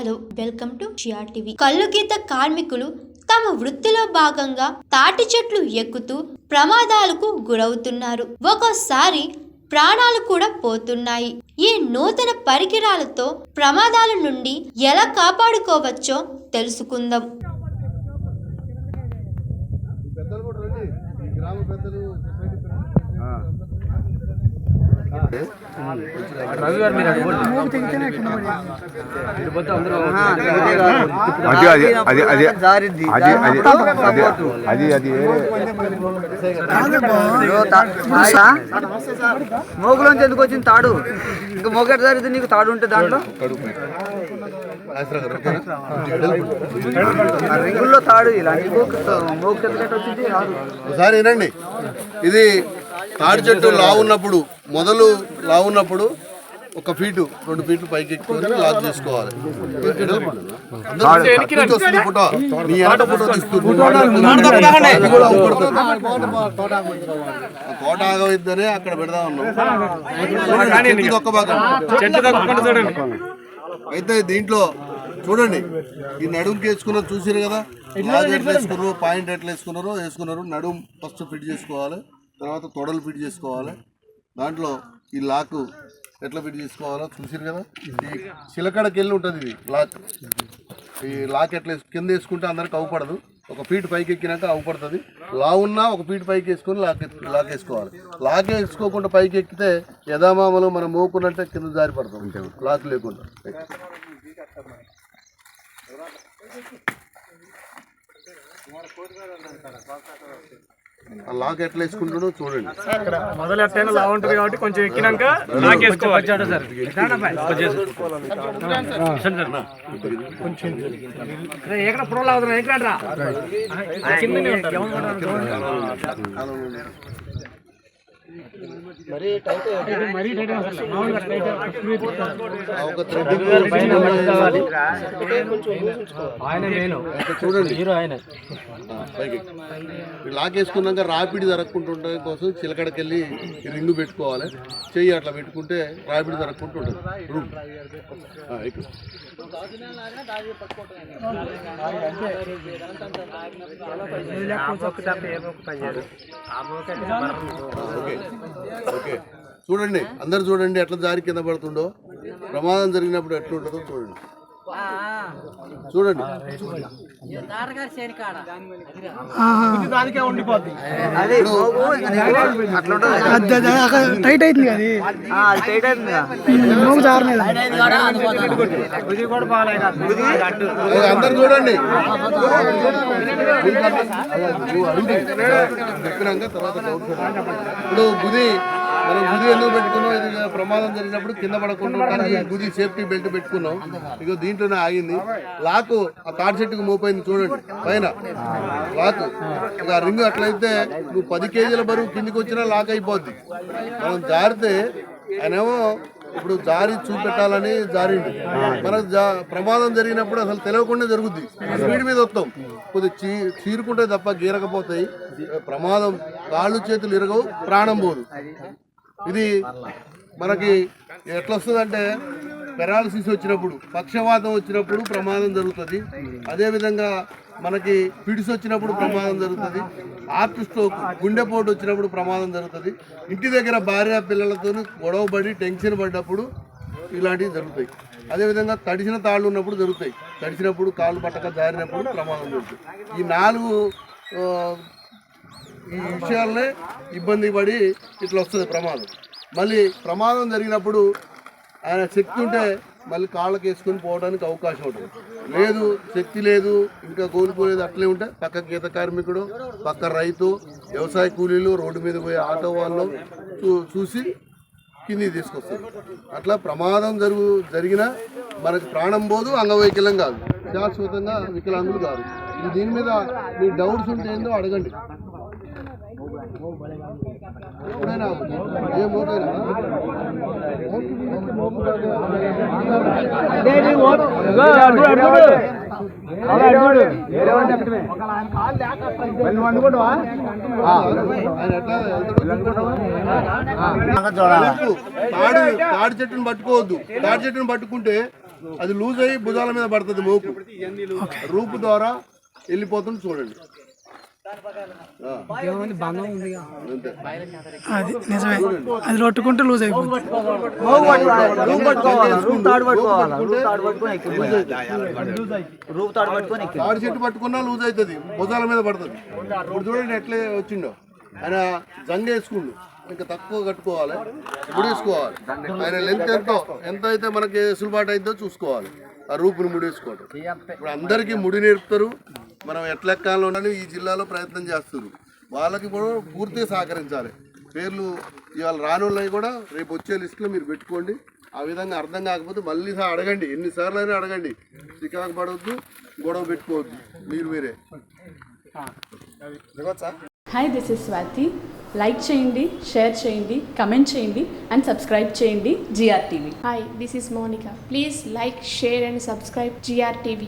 Hello welcome to G R. కళ్ళు గీత కార్మికులు తమ వృత్తిలో భాగంగా తాటి చెట్లు ఎక్కుతూ ప్రమాదాలకు గురవుతున్నారు. ఒక్కోసారి ప్రాణాలు కూడా పోతున్నాయి. ఈ నూతన పరికరాలతో ప్రమాదాల నుండి ఎలా కాపాడుకోవచ్చో తెలుసుకుందాం. పెద్దలు కూడా రండి. ఈ గ్రామ పెద్దలు మోగులోంచి ఎందుకు వచ్చింది తాడు? ఇంకా మొగటి దారి నీకు తాడు ఉంటే దాంట్లో? రింగుల్లో తాడు ఇలా మోగు ఒకసారి ఇది తాడు చెట్టు లావున్నప్పుడు మొదలు లావున్నప్పుడు ఒక ఫీటు రెండు ఫీట్లు పైకి ఎక్కువ లాక్ చేసుకోవాలి. ఫోటో. తోట ఆగవద్దని అక్కడ పెడదాం ఉన్నాం చెట్టుకి ఒక్క భాగం. అయితే దీంట్లో చూడండి ఈ నడుముకి వేసుకున్నారు చూసారు కదా? లాగ్ ఎట్లా వేసుకున్నారు పాయింట్ ఎట్లా వేసుకున్నారు వేసుకున్నారు. నడుం ఫస్ట్ ఫిట్ చేసుకోవాలి. తర్వాత తొడలు ఫిట్ చేసుకోవాలి. దాంట్లో ఈ లాక్ ఎట్లా ఫిట్ చేసుకోవాలో చూసారు కదా? ఈ చిలకడకి వెళ్ళి ఉంటుంది ఇది లాక్. ఈ లాక్ ఎట్లా కింద వేసుకుంటే అందరికి అవ్వపడదు ఒక ఫీట్ పైకి ఎక్కినాక అవ్వపడుతుంది లా ఉన్నా ఒక ఫీట్ పైకి వేసుకొని లాక్ ఎత్తు- లాక్ వేసుకోవాలి. లాక్ వేసుకోకుండా పైకి ఎక్కితే యథామామలు మనం మోకున్నట్టే కింద జారి పడతాం. లాక్ లేకుండా. లాక్ ఎట్లా వేసుకుంటాడో చూడండి. మొదలు ఎట్టైనా లా ఉంటుంది కాబట్టి కొంచెం ఎక్కినాక నాకేసుకోవాలి ఎక్కడ పుడవలు అవుతున్నా ఎక్కడ రా ఆ ఒక థ్రెడ్డింగ్ చూడండి. లాక్ వేసుకున్నాక రాపిడి జరగకుంటుండే కోసం చిలకడకెళ్ళి ఈ రింగు పెట్టుకోవాలి. చెయ్యి అట్లా పెట్టుకుంటే రాపిడి ఇక్కడ. ఓకే. ఓకే. చూడండి అందరు చూడండి ఎట్లా దారి కింద పడుతుండో ప్రమాదం జరిగినప్పుడు ఎట్లుంటుందో చూడండి. చూడండి. దానికే ఉండిపోద్ది. టైట్ అవుతుంది అది అందరు చూడండి. ఇప్పుడు బుధి మనం గుది ఎందుకు పెట్టుకున్నాం? ఇది ప్రమాదం జరిగినప్పుడు కింద పడకుండా ఉండడానికి గుది సేఫ్టీ బెల్ట్ పెట్టుకున్నాం. ఇక దీంట్లోనే ఆగింది. లాకు ఆ తాడి చెట్టుకు మోపోయింది చూడండి. పైన. లాకు. ఇక ఆ రింగ్ అట్లయితే నువ్వు పది కేజీల బరువు కిందికి వచ్చినా లాక్ అయిపోద్ది. మనం జారితే ఆయనేమో ఇప్పుడు జారి చూపెట్టాలని జారిండు. మనకు జా- ప్రమాదం జరిగినప్పుడు అసలు తెలియకుండా జరుగుద్ది. స్పీడ్ మీద వస్తాం. కొద్దిగా చీ చీరుకుంటే తప్ప గీరకపోతాయి. ప్రమాదం కాళ్ళు చేతులు ఇరగవు ప్రాణం పోదు. ఇది మనకి ఎట్లా వస్తుందంటే పెరాలసిస్ వచ్చినప్పుడు పక్షవాతం వచ్చినప్పుడు ప్రమాదం జరుగుతుంది. అదేవిధంగా మనకి పిడిసి వచ్చినప్పుడు ప్రమాదం జరుగుతుంది. హార్ట్ స్ట్రోక్ గుండెపోటు వచ్చినప్పుడు ప్రమాదం జరుగుతుంది. ఇంటి దగ్గర భార్య పిల్లలతో గొడవబడి టెన్షన్ పడ్డప్పుడు ఇలాంటివి జరుగుతాయి. అదేవిధంగా తడిసిన తాళ్ళు ఉన్నప్పుడు జరుగుతాయి. తడిసినప్పుడు కాళ్ళు పట్టక జారినప్పుడు ప్రమాదం జరుగుతుంది. ఈ నాలుగు ఈ విషయాలనే ఇబ్బంది పడి ఇట్లా వస్తుంది ప్రమాదం. మళ్ళీ ప్రమాదం జరిగినప్పుడు ఆయన శక్తి ఉంటే మళ్ళీ కాళ్ళకి వేసుకొని పోవడానికి అవకాశం ఉంటుంది. లేదు శక్తి లేదు ఇంకా కోల్పోలేదు అట్లే ఉంటే పక్క గీత కార్మికుడు పక్క రైతు వ్యవసాయ కూలీలు రోడ్డు మీద పోయే ఆటో వాళ్ళు చూ- చూసి కిందికి తీసుకొస్తారు. అట్లా ప్రమాదం జరుగు జరిగినా మనకు ప్రాణం పోదు అంగవైకల్యం కాదు. శాశ్వతంగా వికలాంగులు కాదు. దీని మీద మీ డౌట్స్ ఉంటే ఏందో అడగండి. ఎప్పుడైనా ఏ తాడి చెట్టును పట్టుకోవద్దు. తాడి చెట్టును పట్టుకుంటే అది లూజ్ అయ్యి భుజాల మీద పడుతుంది మోపు రూపు ద్వారా వెళ్ళిపోతుంది చూడండి. అది నిజమే. అది పట్టుకుంటే లూజ్ అయిపోతుంది చెట్టు పట్టుకున్నా లూజ్ అవుతుంది. భుజాల మీద పడుతుంది. ఇప్పుడు చూడండి ఎట్లే వచ్చిండో. ఆయన జంగ వేసుకుండు. ఇంకా తక్కువ కట్టుకోవాలి. ముడేసుకోవాలి ఆయన లెంత్ ఎంతో. ఎంత అయితే మనకి వెసులుబాటు అయిద్దో చూసుకోవాలి. ఆ రూపుని ముడేసుకోవటం ఇప్పుడు అందరికీ ముడి నేర్పుతారు. మనం ఎట్లా ఎక్కాలో ఉండాలి ఈ జిల్లాలో ప్రయత్నం చేస్తారు వాళ్ళకి కూడా పూర్తిగా సహకరించాలి. పేర్లు ఇవాళ రానోళ్ళవి కూడా రేపు వచ్చే లిస్టులో మీరు పెట్టుకోండి. ఆ విధంగా అర్థం కాకపోతే మళ్ళీ అడగండి. ఎన్నిసార్లు అయినా అడగండి. చికాకు పడవద్దు గొడవ పెట్టుకోవద్దు. మీరు మీరే. Hi this is Swathi like చేయండి షేర్ చేయండి కమెంట్ చేయండి అండ్ సబ్స్క్రైబ్ చేయండి G R Hi, this is Monica. Please like, share, and subscribe GRTV.